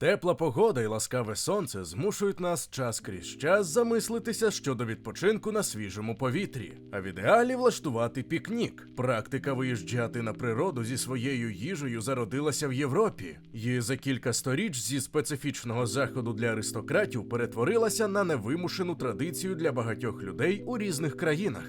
Тепла погода і ласкаве сонце змушують нас час крізь час замислитися щодо відпочинку на свіжому повітрі, а в ідеалі влаштувати пікнік. Практика виїжджати на природу зі своєю їжею зародилася в Європі, і за кілька сторіч зі специфічного заходу для аристократів перетворилася на невимушену традицію для багатьох людей у різних країнах.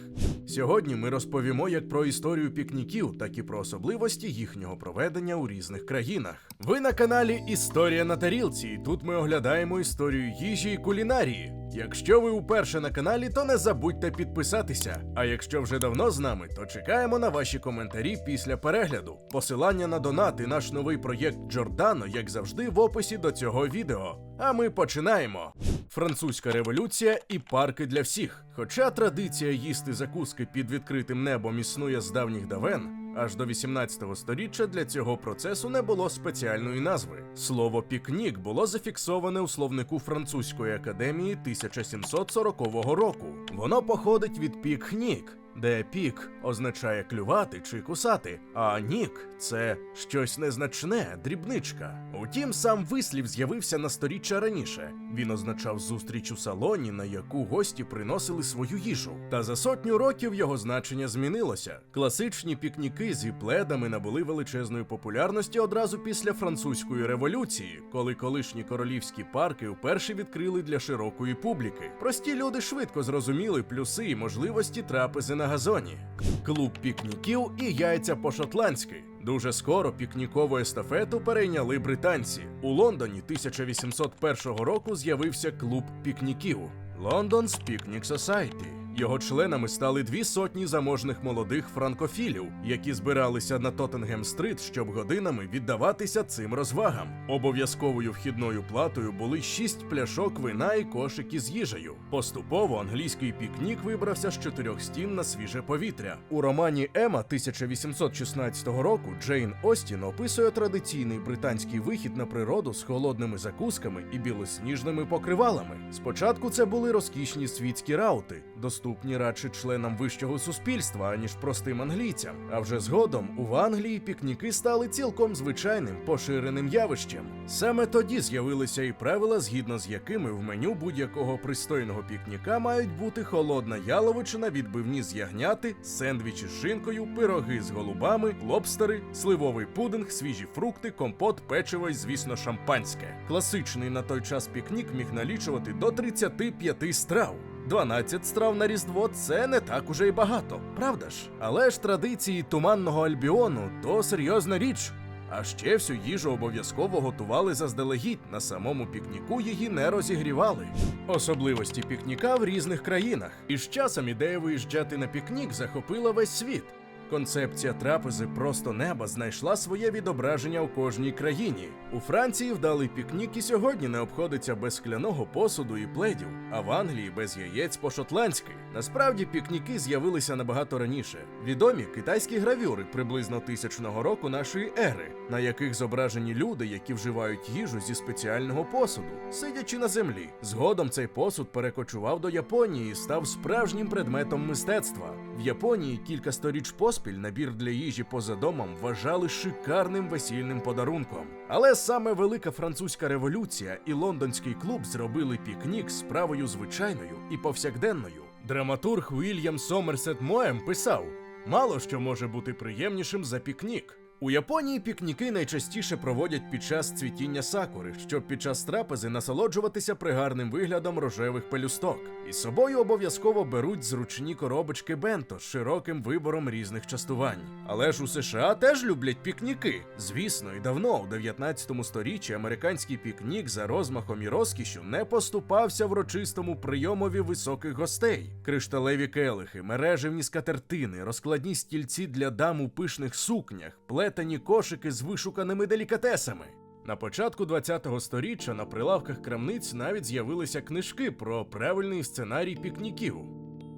Сьогодні ми розповімо як про історію пікніків, так і про особливості їхнього проведення у різних країнах. Ви на каналі Історія на тарілці, і тут ми оглядаємо історію їжі і кулінарії. Якщо ви уперше на каналі, то не забудьте підписатися. А якщо вже давно з нами, то чекаємо на ваші коментарі після перегляду. Посилання на донат і наш новий проєкт Джордано, як завжди, в описі до цього відео. А ми починаємо. Французька революція і парки для всіх. Хоча традиція їсти закуски під відкритим небом існує з давніх давен, аж до 18 століття для цього процесу не було спеціальної назви. Слово пікнік було зафіксоване у словнику французької академії 1740 року. Воно походить від пікнік, де пік означає клювати чи кусати, а нік це щось незначне, дрібничка. Утім, сам вислів з'явився на сторіччя раніше. Він означав зустріч у салоні, на яку гості приносили свою їжу. Та за сотню років його значення змінилося. Класичні пікніки зі пледами набули величезної популярності одразу після французької революції, коли колишні королівські парки вперше відкрили для широкої публіки. Прості люди швидко зрозуміли плюси і можливості трапези на газоні. Клуб пікніків і яйця по-шотландськи. Дуже скоро пікнікову естафету перейняли британці. У Лондоні 1801 року з'явився клуб пікніків London's Picnic Society. Його членами стали дві сотні заможних молодих франкофілів, які збиралися на Тоттенгем-стрит, щоб годинами віддаватися цим розвагам. Обов'язковою вхідною платою були шість пляшок вина і кошики з їжею. Поступово англійський пікнік вибрався з чотирьох стін на свіже повітря. У романі Ема 1816 року Джейн Остін описує традиційний британський вихід на природу з холодними закусками і білосніжними покривалами. Спочатку це були розкішні світські раути, доступні радше членам вищого суспільства, аніж простим англійцям. А вже згодом у Англії пікніки стали цілком звичайним поширеним явищем. Саме тоді з'явилися і правила, згідно з якими в меню будь-якого пристойного пікніка мають бути холодна яловичина, відбивні з ягняти, сендвічі з шинкою, пироги з голубами, лобстери, сливовий пудинг, свіжі фрукти, компот, печиво і, звісно, шампанське. Класичний на той час пікнік міг налічувати до 35 страв. 12 страв на Різдво це не так уже й багато, правда ж? Але ж традиції туманного альбіону то серйозна річ. А ще всю їжу обов'язково готували заздалегідь, на самому пікніку її не розігрівали. Особливості пікніка в різних країнах. І з часом ідея виїжджати на пікнік захопила весь світ. Концепція трапези просто неба знайшла своє відображення у кожній країні. У Франції вдалий пікнік і сьогодні не обходиться без скляного посуду і пледів, а в Англії без яєць по-шотландськи. Насправді пікніки з'явилися набагато раніше. Відомі китайські гравюри приблизно тисячного року нашої ери, на яких зображені люди, які вживають їжу зі спеціального посуду, сидячи на землі. Згодом цей посуд перекочував до Японії і став справжнім предметом мистецтва. В Японії кілька сторіч поспіль набір для їжі поза домом вважали шикарним весільним подарунком. Але саме велика французька революція і лондонський клуб зробили пікнік справою звичайною і повсякденною. Драматург Уільям Сомерсет Моем писав: мало що може бути приємнішим за пікнік. У Японії пікніки найчастіше проводять під час цвітіння сакури, щоб під час трапези насолоджуватися пригарним виглядом рожевих пелюсток. І з собою обов'язково беруть зручні коробочки бенто з широким вибором різних частувань. Але ж у США теж люблять пікніки. Звісно, і давно, у 19 сторіччі, американський пікнік за розмахом і розкішю не поступався врочистому прийомові високих гостей. Кришталеві келихи, мережевні скатертини, розкладні стільці для дам у пишних сукнях, плетені кошики з вишуканими делікатесами. На початку 20-го сторіччя на прилавках крамниць навіть з'явилися книжки про правильний сценарій пікніків.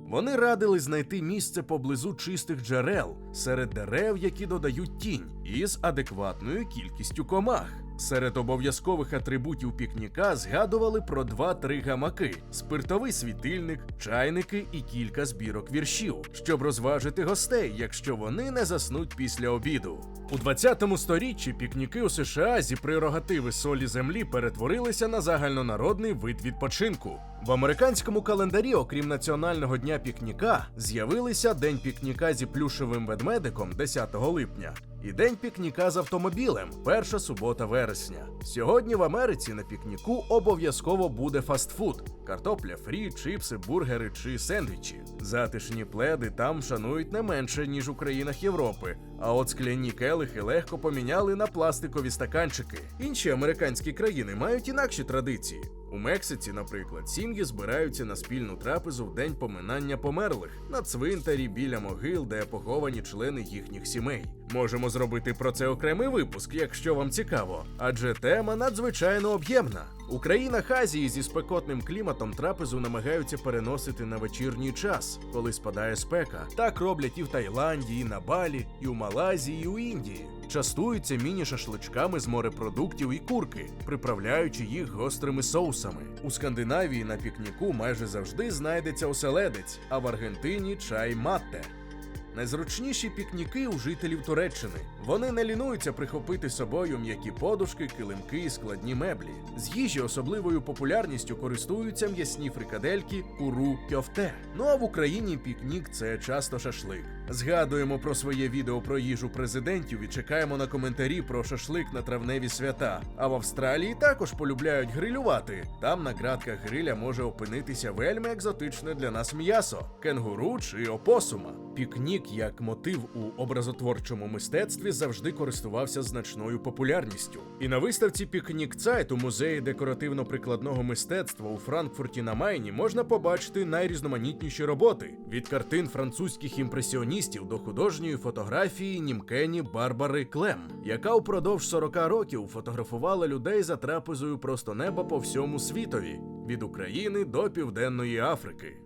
Вони радили знайти місце поблизу чистих джерел серед дерев, які додають тінь, і з адекватною кількістю комах. Серед обов'язкових атрибутів пікніка згадували про 2-3 гамаки, спиртовий світильник, чайники і кілька збірок віршів, щоб розважити гостей, якщо вони не заснуть після обіду. У 20 сторіччі пікніки у США зі прерогативи солі землі перетворилися на загальнонародний вид відпочинку. В американському календарі, окрім національного дня пікніка, з'явилися День пікніка зі плюшевим ведмедиком 10 липня і День пікніка з автомобілем перша субота вересня. Сьогодні в Америці на пікніку обов'язково буде фастфуд: картопля фрі, чипси, бургери чи сендвічі. Затишні пледи там шанують не менше ніж у країнах Європи. А от скляні келихи легко поміняли на пластикові стаканчики. Інші американські країни мають інакші традиції. У Мексиці, наприклад, сім'ї збираються на спільну трапезу в день поминання померлих на цвинтарі біля могил, де поховані члени їхніх сімей. Можемо зробити про це окремий випуск, якщо вам цікаво, адже тема надзвичайно об'ємна. У країнах Азії зі спекотним кліматом трапезу намагаються переносити на вечірній час, коли спадає спека. Так роблять і в Таїланді, і на Балі, і у Малайзії, і у Індії. Частуються міні-шашличками з морепродуктів і курки, приправляючи їх гострими соусами. У Скандинавії на пікніку майже завжди знайдеться оселедець, а в Аргентині чай матте. Найзручніші пікніки у жителів Туреччини. Вони не лінуються прихопити собою м'які подушки, килимки і складні меблі. З їжі особливою популярністю користуються м'ясні фрикадельки, куру, кьофте. Ну а в Україні пікнік це часто шашлик. Згадуємо про своє відео про їжу президентів і чекаємо на коментарі про шашлик на травневі свята. А в Австралії також полюбляють грилювати. Там на ґратках гриля може опинитися вельми екзотичне для нас м'ясо кенгуру чи опосума. Пікнік як мотив у образотворчому мистецтві завжди користувався значною популярністю. І на виставці Пікнік Цайт у музеї декоративно-прикладного мистецтва у Франкфурті на Майні можна побачити найрізноманітніші роботи від картин французьких імпресіоністів до художньої фотографії німкені Барбари Клем, яка упродовж 40 років фотографувала людей за трапезою просто неба по всьому світові від України до Південної Африки.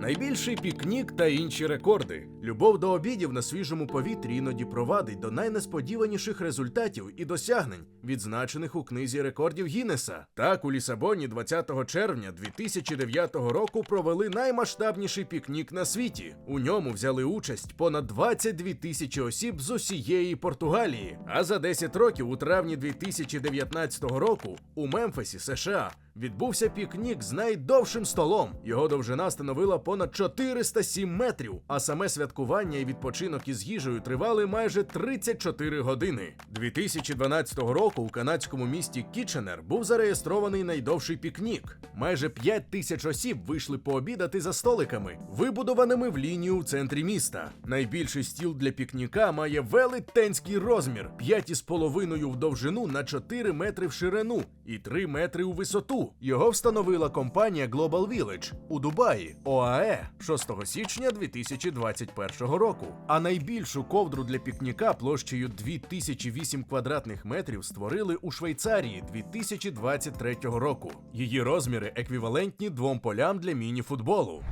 Найбільший пікнік та інші рекорди. Любов до обідів на свіжому повітрі іноді провадить до найнесподіваніших результатів і досягнень, відзначених у книзі рекордів Гіннеса. Так, у Лісабоні 20 червня 2009 року провели наймасштабніший пікнік на світі. У ньому взяли участь понад 22 тисячі осіб з усієї Португалії. А за 10 років, у травні 2019 року, у Мемфісі, США, відбувся пікнік з найдовшим столом. Його довжина становила понад 407 метрів, а саме святкування і відпочинок із їжею тривали майже 34 години. 2012 року у канадському місті Кіченер був зареєстрований найдовший пікнік. Майже 5 тисяч осіб вийшли пообідати за столиками, вибудованими в лінію у центрі міста. Найбільший стіл для пікніка має велетенський розмір 5,5 в довжину на 4 метри в ширину і 3 метри у висоту. Його встановила компанія Global Village у Дубаї ОАЕ 6 січня 2021 року. А найбільшу ковдру для пікніка площею 2008 квадратних метрів створили у Швейцарії 2023 року. Її розміри еквівалентні двом полям для міні-футболу.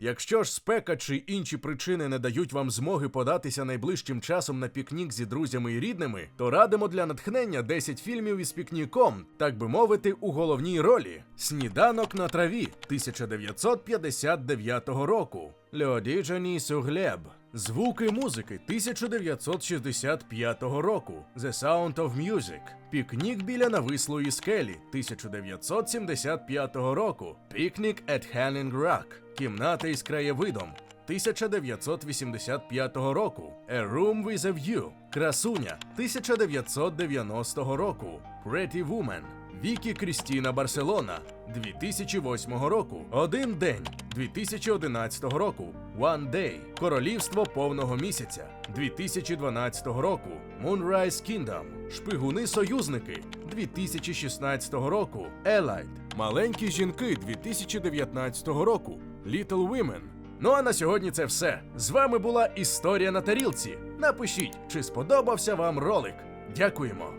Якщо ж спека чи інші причини не дають вам змоги податися найближчим часом на пікнік зі друзями і рідними, то радимо для натхнення 10 фільмів із пікніком, так би мовити, у головній ролі: Сніданок на траві 1959 року. Леодіджані Суглеб. Звуки музики 1965 року. The Sound of Music. Пікнік біля навислої скелі 1975 року. Picnic at Hanging Rock. Кімната із краєвидом 1985 року. A Room with a View. Красуня 1990 року. Pretty Woman. Вікі Крістіна Барселона 2008 року. Один день 2011 року. One Day. Королівство повного місяця 2012 року. Moonrise Kingdom. Шпигуни союзники 2016 року. Allied. Маленькі жінки 2019 року. Little Women. Ну а на сьогодні це все. З вами була Історія на тарілці. Напишіть, чи сподобався вам ролик. Дякуємо.